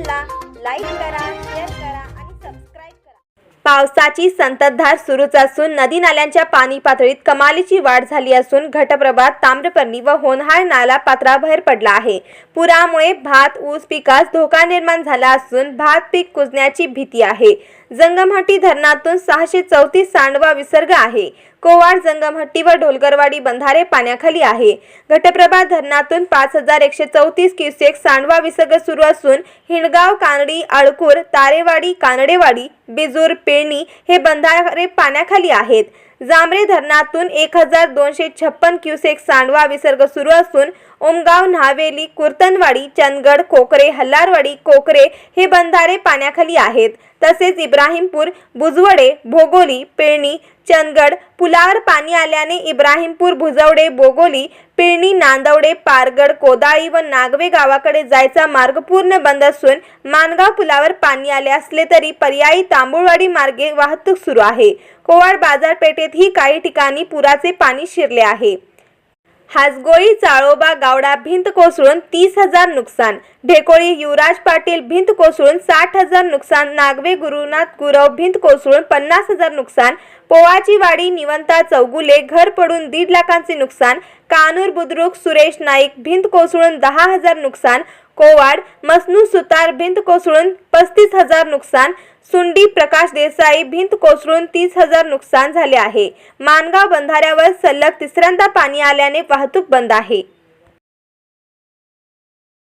चॅनलला लाईक करा शेअर करा आणि सबस्क्राईब करा. पावसाची संततधार सुरूच असून नदी नाल्यांच्या पाणी पातळीत कमालीची वाढ झाली असून घटप्रभात ताम्रपर्णी व होनहाळ नाला पात्राबाहेर पडला आहे. पुरामुळे भात ऊस पिकास धोका निर्माण झाला असून भात पीक कुजण्याची भीती आहे. जंगमहट्टी धरणातून सहाशे चौतीस सांडवा विसर्ग आहे. कोवाड जंगमहट्टी व ढोलगरवाडी बंधारे पाण्याखाली आहे. घटप्रभा धरणातून पाच हजार एकशे चौतीस क्युसेक सांडवा विसर्ग सुरू असून हिणगाव कानडी आळकूर तारेवाडी कानडेवाडी बिजूर पेणी हे बंधारे पाण्याखाली आहेत. जांभरे धरणातून एक हजार दोनशे छप्पन क्युसेक सांडवा विसर्ग सुरू असून ओमगाव न्हावेली कुर्तनवाडी चंदगड कोकरे हल्लारवाडी कोकरे हे बंधारे पाण्याखाली आहेत. तसेच इब्राहिमपूर बुजवडे भोगोली पेळणी चंदगड पुलावर पाणी आल्याने इब्राहिमपूर भुजवडे बोगोली पिळणी नांदवडे पारगड कोदाळी व नागवे गावाकडे जायचा मार्ग पूर्ण बंद असून मानगाव पुलावर पाणी आले असले तरी पर्यायी तांबुळवाडी मार्गे वाहतूक सुरू आहे. कोवाड बाजारपेठेतही काही ठिकाणी पुराचे पाणी शिरले आहे. हासगोळी चाळोबा गावडा भिंत कोसळून तीस हजार नुकसान. ढेकोळी युवराज पाटील भिंत कोसळून साठ हजार नुकसान. नागवे गुरुनाथ गुरव भिंत कोसळून पन्नास हजार नुकसान. पोवाची वाडी निवंता चौगुले घर पडून दीड लाखांचे नुकसान. कानूर बुद्रुक सुरेश नाईक भिंत कोसळून दहा हजार नुकसान. कोवाड मसनू सुतार भिंत कोसळून पस्तीस हजार नुकसान सुंडी प्रकाश देसाई भिंत कोसळून तीस हजार नुकसान झाले आहे. मानगाव बंधाऱ्यावर सलग तिसऱ्यांदा पाणी आल्याने वाहतूक बंद आहे.